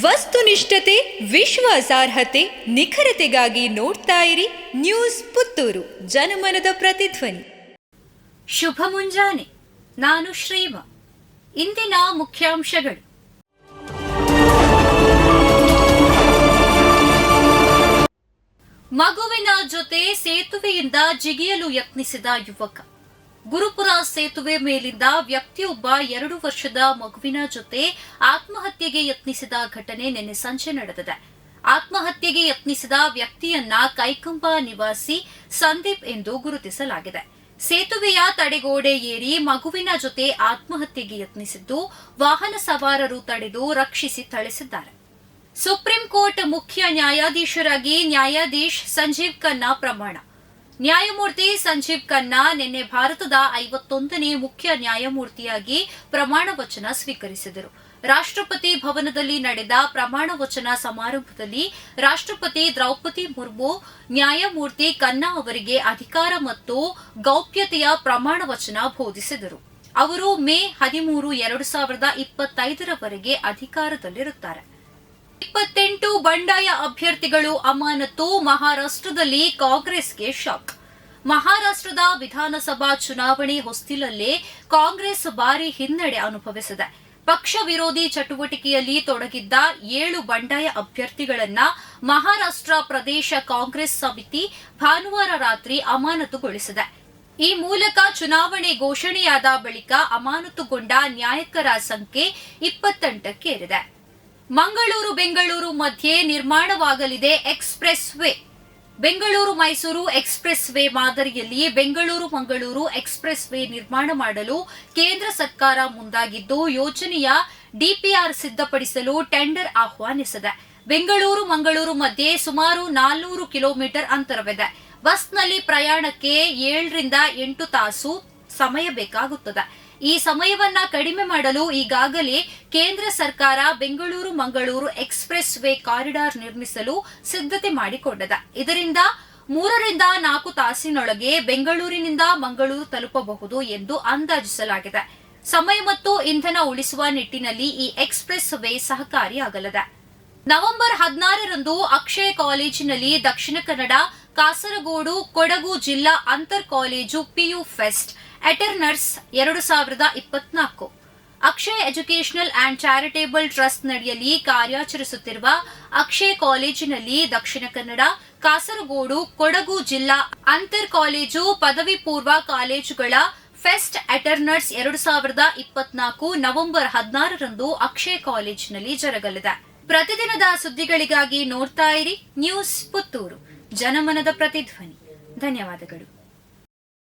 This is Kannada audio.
ವಸ್ತುನಿಷ್ಠತೆ, ವಿಶ್ವಾಸಾರ್ಹತೆ, ನಿಖರತೆಗಾಗಿ ನೋಡ್ತಾ ಇರಿ ನ್ಯೂಸ್ ಪುತ್ತೂರು, ಜನಮನದ ಪ್ರತಿಧ್ವನಿ. ಶುಭ ಮುಂಜಾನೆ, ನಾನು ಶ್ರೀಮ ಇಂದಿನ ಮುಖ್ಯಾಂಶಗಳು. ಮಗುವಿನ ಜೊತೆ ಸೇತುವೆಯಿಂದ ಜಿಗಿಯಲು ಯತ್ನಿಸಿದ ಯುವಕ. ಗುರುಪುರ ಸೇತುವೆ ಮೇಲಿಂದ ವ್ಯಕ್ತಿಯೊಬ್ಬ ಎರಡು ವರ್ಷದ ಮಗುವಿನ ಜೊತೆ ಆತ್ಮಹತ್ಯೆಗೆ ಯತ್ನಿಸಿದ ಘಟನೆ ನಿನ್ನೆ ಸಂಜೆ ನಡೆದಿದೆ. ಆತ್ಮಹತ್ಯೆಗೆ ಯತ್ನಿಸಿದ ವ್ಯಕ್ತಿಯನ್ನ ಕೈಕಂಬ ನಿವಾಸಿ ಸಂದೀಪ್ ಎಂದು ಗುರುತಿಸಲಾಗಿದೆ. ಸೇತುವೆಯ ತಡೆಗೋಡೆ ಏರಿ ಮಗುವಿನ ಜೊತೆ ಆತ್ಮಹತ್ಯೆಗೆ ಯತ್ನಿಸಿದ್ದು ವಾಹನ ಸವಾರರು ತಡೆದು ರಕ್ಷಿಸಿ ಥಳಿಸಿದ್ದಾರೆ. ಸುಪ್ರೀಂ ಕೋರ್ಟ್ ಮುಖ್ಯ ನ್ಯಾಯಾಧೀಶರಾಗಿ ನ್ಯಾಯಾಧೀಶ್ ಸಂಜೀವ್ ಖನ್ನಾ ಪ್ರಮಾಣ. ನ್ಯಾಯಮೂರ್ತಿ ಸಂಜೀವ್ ಖನ್ನಾ ನಿನ್ನೆ ಭಾರತದ ಐವತ್ತೊಂದನೇ ಮುಖ್ಯ ನ್ಯಾಯಮೂರ್ತಿಯಾಗಿ ಪ್ರಮಾಣ ವಚನ ಸ್ವೀಕರಿಸಿದರು. ರಾಷ್ಟ್ರಪತಿ ಭವನದಲ್ಲಿ ನಡೆದ ಪ್ರಮಾಣ ವಚನ ಸಮಾರಂಭದಲ್ಲಿ ರಾಷ್ಟ್ರಪತಿ ದ್ರೌಪದಿ ಮುರ್ಮು, ನ್ಯಾಯಮೂರ್ತಿ ಖನ್ನಾ ಅವರಿಗೆ ಅಧಿಕಾರ ಮತ್ತು ಗೌಪ್ಯತೆಯ ಪ್ರಮಾಣ ವಚನ ಬೋಧಿಸಿದರು. ಅವರು ಮೇ ಹದಿಮೂರು, ಎರಡು ಸಾವಿರದ ಇಪ್ಪತ್ತೈದರವರೆಗೆ ಅಧಿಕಾರದಲ್ಲಿರುತ್ತಾರೆ. ಇಪ್ಪತ್ತೆಂಟು ಬಂಡಾಯ ಅಭ್ಯರ್ಥಿಗಳು ಅಮಾನತು ಮಹಾರಾಷ್ಟ್ರದಲ್ಲಿ ಕಾಂಗ್ರೆಸ್ಗೆ ಶಾಕ್. ಮಹಾರಾಷ್ಟ್ರದ ವಿಧಾನಸಭಾ ಚುನಾವಣೆ ಹೊಸ್ತಿಲಲ್ಲೇ ಕಾಂಗ್ರೆಸ್ ಭಾರಿ ಹಿನ್ನಡೆ ಅನುಭವಿಸಿದೆ. ಪಕ್ಷ ವಿರೋಧಿ ಚಟುವಟಿಕೆಯಲ್ಲಿ ತೊಡಗಿದ್ದ ಏಳು ಬಂಡಾಯ ಅಭ್ಯರ್ಥಿಗಳನ್ನ ಮಹಾರಾಷ್ಟ್ರ ಪ್ರದೇಶ ಕಾಂಗ್ರೆಸ್ ಸಮಿತಿ ಭಾನುವಾರ ರಾತ್ರಿ ಅಮಾನತುಗೊಳಿಸಿದೆ. ಈ ಮೂಲಕ ಚುನಾವಣೆ ಘೋಷಣೆಯಾದ ಬಳಿಕ ಅಮಾನತುಗೊಂಡ ನ್ಯಾಯಕರ ಸಂಖ್ಯೆ ಇಪ್ಪತ್ತೆಂಟಕ್ಕೇರಿದೆ ಮಂಗಳೂರು ಬೆಂಗಳೂರು ಮಧ್ಯೆ ನಿರ್ಮಾಣವಾಗಲಿದೆ expressway Bengaluru Mysuru expressway ಮಾದರಿಯಲ್ಲಿ ಬೆಂಗಳೂರು ಮಂಗಳೂರು ಎಕ್ಸ್ಪ್ರೆಸ್ ವೇ ನಿರ್ಮಾಣ ಮಾಡಲು ಕೇಂದ್ರ ಸರ್ಕಾರ ಮುಂದಾಗಿದ್ದು, ಯೋಜನೆಯ ಡಿಪಿಆರ್ ಸಿದ್ಧಪಡಿಸಲು ಟೆಂಡರ್ ಆಹ್ವಾನಿಸಿದೆ. ಬೆಂಗಳೂರು ಮಂಗಳೂರು ಮಧ್ಯೆ ಸುಮಾರು ನಾಲ್ನೂರು ಕಿಲೋಮೀಟರ್ ಅಂತರವಿದೆ. ಬಸ್ನಲ್ಲಿ ಪ್ರಯಾಣಕ್ಕೆ ಏಳರಿಂದ ಎಂಟು ತಾಸು ಸಮಯ ಬೇಕಾಗುತ್ತದೆ. ಈ ಸಮಯವನ್ನ ಕಡಿಮೆ ಮಾಡಲು ಈಗಾಗಲೇ ಕೇಂದ್ರ ಸರ್ಕಾರ Bengaluru Mangaluru expressway corridor ನಿರ್ಮಿಸಲು ಸಿದ್ಧತೆ ಮಾಡಿಕೊಂಡಿದೆ. ಇದರಿಂದ ಮೂರರಿಂದ ನಾಲ್ಕು ತಾಸಿನೊಳಗೆ ಬೆಂಗಳೂರಿನಿಂದ ಮಂಗಳೂರು ತಲುಪಬಹುದು ಎಂದು ಅಂದಾಜಿಸಲಾಗಿದೆ. ಸಮಯ ಮತ್ತು ಇಂಧನ ಉಳಿಸುವ ನಿಟ್ಟಿನಲ್ಲಿ ಈ ಎಕ್ಸ್ಪ್ರೆಸ್ ವೇ ಸಹಕಾರಿಯಾಗಲಿದೆ. ನವೆಂಬರ್ ಹದಿನಾರರಂದು ಅಕ್ಷಯ ಕಾಲೇಜಿನಲ್ಲಿ ದಕ್ಷಿಣ ಕನ್ನಡ, ಕಾಸರಗೋಡು, ಕೊಡಗು ಜಿಲ್ಲಾ ಅಂತರ್ ಕಾಲೇಜು ಪಿಯು ಫೆಸ್ಟ್ ಎಟರ್ನರ್ಸ್ ಎರಡು ಸಾವಿರದ ಇಪ್ಪತ್ನಾಲ್ಕು. Akshay educational and charitable trust ನಡಿಯಲ್ಲಿ ಕಾರ್ಯಾಚರಿಸುತ್ತಿರುವ ಅಕ್ಷಯ್ ಕಾಲೇಜಿನಲ್ಲಿ ದಕ್ಷಿಣ ಕನ್ನಡ, ಕಾಸರಗೋಡು, ಕೊಡಗು ಜಿಲ್ಲಾ, ಅಂತರ್ ಕಾಲೇಜು, ಪದವಿ ಪೂರ್ವ ಕಾಲೇಜುಗಳ ಫೆಸ್ಟ್ ಎಟರ್ನರ್ಸ್ ಎರಡು ಸಾವಿರದ ಇಪ್ಪತ್ನಾಲ್ಕು ನವೆಂಬರ್ ಹದಿನಾರರಂದು ಅಕ್ಷಯ್ ಕಾಲೇಜಿನಲ್ಲಿ ಜರಗಲಿದೆ. ಪ್ರತಿದಿನದ ಸುದ್ದಿಗಳಿಗಾಗಿ ನೋಡ್ತಾ ಇರಿ, ನ್ಯೂಸ್ ಪುತ್ತೂರು. ಜನಮನದ ಪ್ರತಿಧ್ವನಿ. ಧನ್ಯವಾದಗಳು.